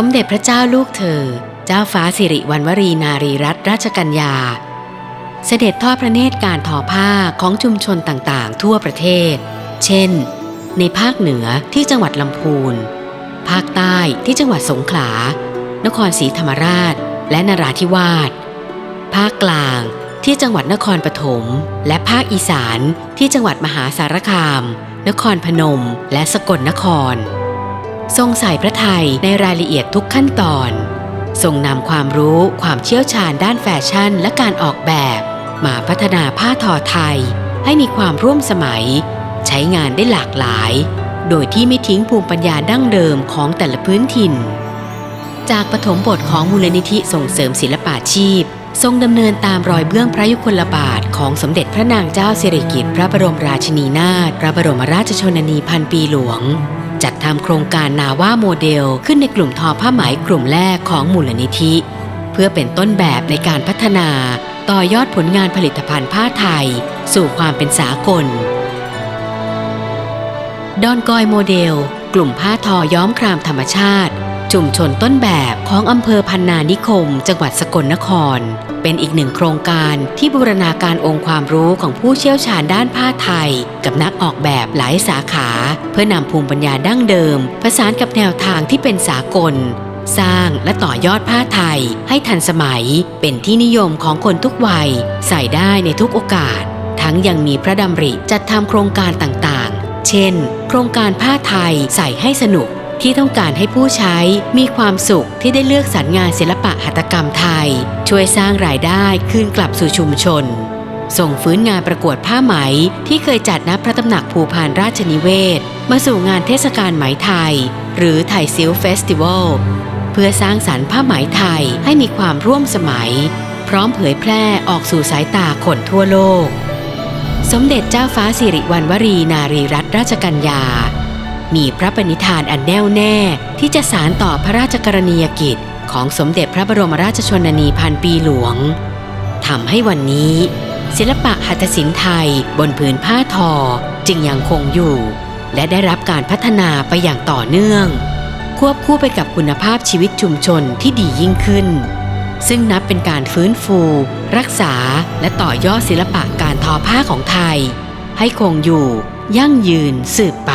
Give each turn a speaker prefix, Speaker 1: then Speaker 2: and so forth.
Speaker 1: สมเด็จพระเจ้าลูกเธอ เจ้าฟ้าสิริวัณวรีนารีรัตนราชกัญญา เสด็จทอดพระเนตรการทอผ้าของชุมชนต่างๆ ทั่วประเทศ เช่น ในภาคเหนือที่จังหวัดลำพูน ภาคใต้ที่จังหวัดสงขลา นครศรีธรรมราช และนราธิวาส ภาคกลางที่จังหวัดนครปฐม และภาคอีสานที่จังหวัดมหาสารคาม นครพนม และสกลนคร ทรงใส่พระไทยในรายละเอียดทุกขั้นตอน ทรงนำความรู้ความเชี่ยวชาญด้านแฟชั่นและการออกแบบ มาพัฒนาผ้าทอไทย ให้มีความร่วมสมัย ใช้งานได้หลากหลาย โดยที่ไม่ทิ้งภูมิปัญญาดั้งเดิมของแต่ละพื้นถิ่น จากปฐมบทของมูลนิธิส่งเสริมศิลปาชีพ ทรงดำเนินตามรอยเบื้องพระยุคลบาทของสมเด็จพระนางเจ้าสิริกิติ์พระบรมราชินีนาถพระบรมราชชนนีพันปีหลวง จัดทำโครงการนาว่าโมเดล ขึ้นในกลุ่มทอผ้าไหมกลุ่มแรกของมูลนิธิ เพื่อเป็นต้นแบบในการพัฒนา ต่อยอดผลงานผลิตภัณฑ์ผ้าไทย สู่ความเป็นสากล ดอนกอยโมเดล กลุ่มผ้าทอย้อมครามธรรมชาติ ชุมชนต้นแบบของอำเภอพันนานิคม จังหวัดสกลนคร เป็นอีกหนึ่งโครงการที่บูรณาการองค์ความรู้ของผู้เชี่ยวชาญด้านผ้าไทย กับนักออกแบบหลายสาขา เพื่อนำภูมิปัญญาดั้งเดิมผสานกับแนวทางที่เป็นสากล สร้างและต่อยอดผ้าไทย ให้ทันสมัยเป็นที่นิยมของคนทุกวัย ใส่ได้ในทุกโอกาส ทั้งยังมีพระดำริจัดทำโครงการต่างๆ เช่น โครงการผ้าไทยใส่ให้สนุก ที่ต้องการให้ผู้ใช้มีความสุขที่ได้เลือกสรรงานศิลปะหัตถกรรมไทย ช่วยสร้างรายได้คืนกลับสู่ชุมชน ส่งฟื้นงานประกวดผ้าไหมที่เคยจัดณพระตำหนักภูพานราชนิเวศ มาสู่งานเทศกาลไหมไทย หรือไทยซิลเฟสติวัลเพื่อสร้างสรรค์ผ้าไหมไทยให้มีความร่วมสมัย พร้อมเผยแพร่ออกสู่สายตาคนทั่วโลก สมเด็จเจ้าฟ้าสิริวัณวรีนารีรัตนราชกัญญา มีพระปณิธานอันแน่วแน่ที่จะสารต่อพระราชกรณียกิจ ของสมเด็จพระบรมราชชนนีพันปีหลวงทำให้วันนี้ ศิลปะหัตถศิลป์ไทยบนผืนผ้าทอจึงยังคงอยู่ และได้รับการพัฒนาไปอย่างต่อเนื่อง ควบคู่ไปกับคุณภาพชีวิตชุมชนที่ดียิ่งขึ้น ซึ่งนับเป็นการฟื้นฟู รักษาและต่อยอดศิลปะการทอผ้าของไทย ให้คงอยู่ ยั่งยืนสืบไป